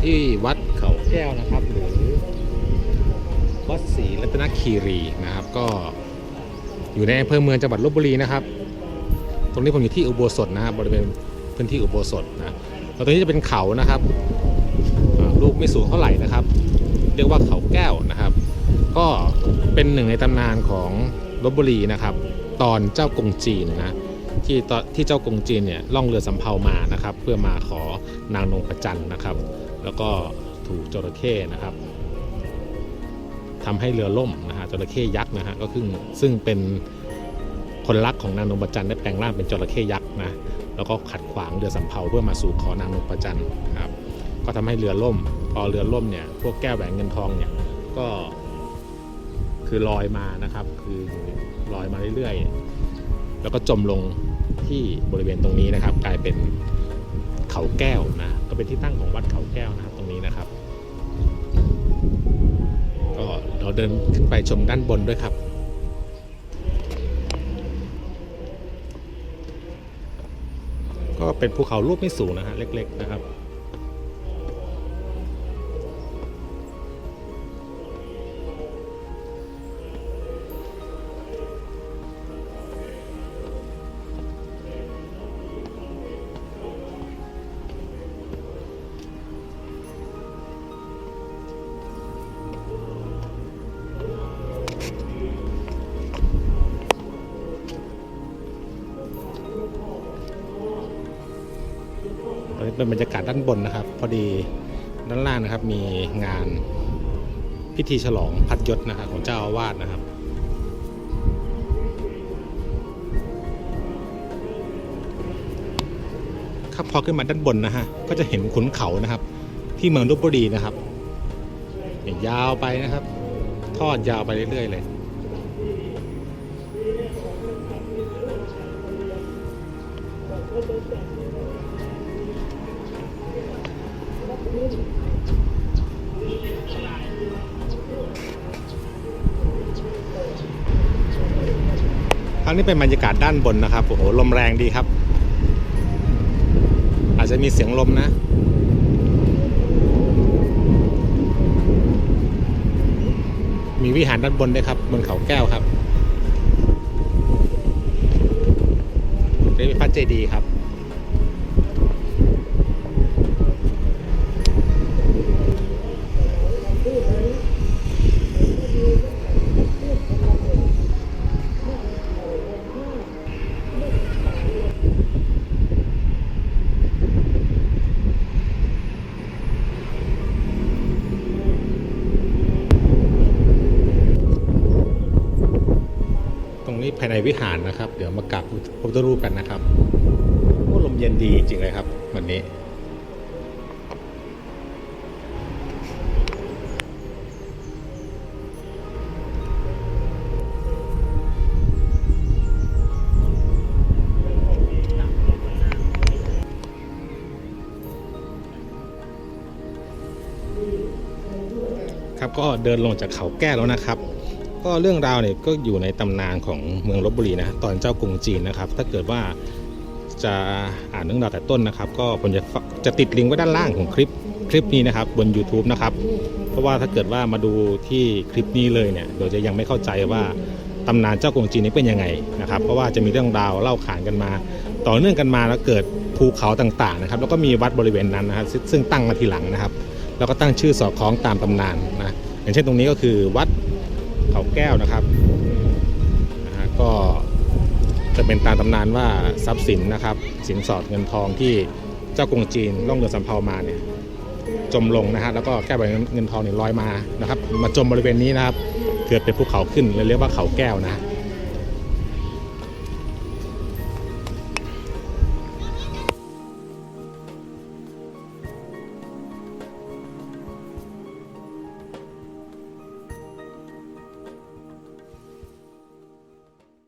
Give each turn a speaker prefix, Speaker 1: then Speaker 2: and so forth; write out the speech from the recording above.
Speaker 1: ่ที่วัดเขาแก้วนะครับหรือวัดศรีรัตนคีรีนะครับ ก็อยู่ในอำเภอเมืองจังหวัดลบบุรีนะครับ ตรงนี้ผมอยู่ที่อุโบสถนะครับบริเวณพื้นที่อุโบสถนะแล้วตรงนี้จะเป็นเขานะครับลูกไม่สูงเท่าไหร่นะครับ เรียกว่าเขาแก้วนะครับ ก็เป็นหนึ่งในตำนานของลบบุรีนะครับ ตอนเจ้ากงจีนนะที่ที่เจ้ากงจีนเนี่ยล่องเรือสำเภามานะครับ เพื่อมาขอนางนงประจันนะครับ แล้วก็ถูกจระเข้นะครับทำให้เรือล่มนะฮะจระเข้ยักษ์นะฮะก็คือซึ่งเป็นคนรักของนางนงประจันได้แปลงร่างเป็นจระเข้ยักษ์นะแล้วก็ขัดขวางเรือสำเภาเพื่อมาสู่ขอนางนงประจันครับก็ทำให้เรือล่ม พอเรือล่มเนี่ยพวกแก้วแหวนเงินทองเนี่ยก็คือลอยมานะครับ คือลอยมาเรื่อยๆ แล้วก็จมลงที่บริเวณตรงนี้นะครับ กลายเป็น เขาแก้วนะก็เป็นที่ตั้งของวัดเขาแก้วนะครับตรงนี้นะครับ ก็เราเดินขึ้นไปชมด้านบนด้วยครับก็เป็นภูเขาลูกไม่สูงนะฮะเล็ก ๆ นะครับ อนนี้เป็นบรรยากาศด้านบนนะครับ พอดีด้านล่างนะครับมีงานพิธีฉลองพัดยศนะครับของเจ้าอาวาสนะครับครับพอขึ้นมาด้านบนนะฮะก็จะเห็นขุนเขานะครับ ที่เมืองลบบุรีนะครับยยาวไปนะครับ ทอดยาวไปเรื่อยๆเลย รั้งนี้เป็นบรรยากาศด้านบนนะครับโอ้โหลมแรงดีครับ อาจจะมีเสียงลมนะมีวิหารด้านบนด้วยครับ บนเขาแก้วครับนี่เป็นพระเจดีย์ครับ ภายในวิหารนะครับ เดี๋ยวมากราบพระพุทธรูปกันนะครับโอ้ลมเย็นดีจริงเลยครับ วันนี้ครับก็เดินลงจากเขาแก้วแล้วนะครับ ก็เรื่องราวเนี่ยก็อยู่ในตำนานของเมืองลบบุรีนะตอนเจ้ากรุงจีนนะครับ ถ้าเกิดว่าจะอ่านเรื่องราวแต่ต้นนะครับ ก็ผมจะจะติดลิงก์ไว้ด้านล่างของคลิปคลิปนี้นะครับบน YouTube นะครับ เพราะว่าถ้าเกิดว่ามาดูที่คลิปนี้เลยเนี่ยเดี๋ยวจะยังไม่เข้าใจว่าตำนานเจ้ากรุงจีนนี้เป็นยังไงนะครับ เพราะว่าจะมีเรื่องราวเล่าขานกันมา ต่อเนื่องกันมาแล้วเกิดภูเขาต่างๆนะครับ แล้วก็มีวัดบริเวณนั้นนะครับ ซึ่งตั้งมาทีหลังนะครับ แล้วก็ตั้งชื่อสอดคล้องตามตำนานนะอย่างเช่นตรงนี้ก็คือวัด เขาแก้วนะครับนะฮะก็จะเป็นตามตำนานว่าทรัพย์สินนะครับ สินสอดเงินทองที่เจ้ากรุงจีนล่องเรือสำเภามาเนี่ยจมลงนะฮะแล้วก็แก้วใบเงินทองเนี่ยลอยมานะครับ มาจมบริเวณนี้นะครับเกิดเป็นภูเขาขึ้นเลยเรียกว่าเขาแก้วนะ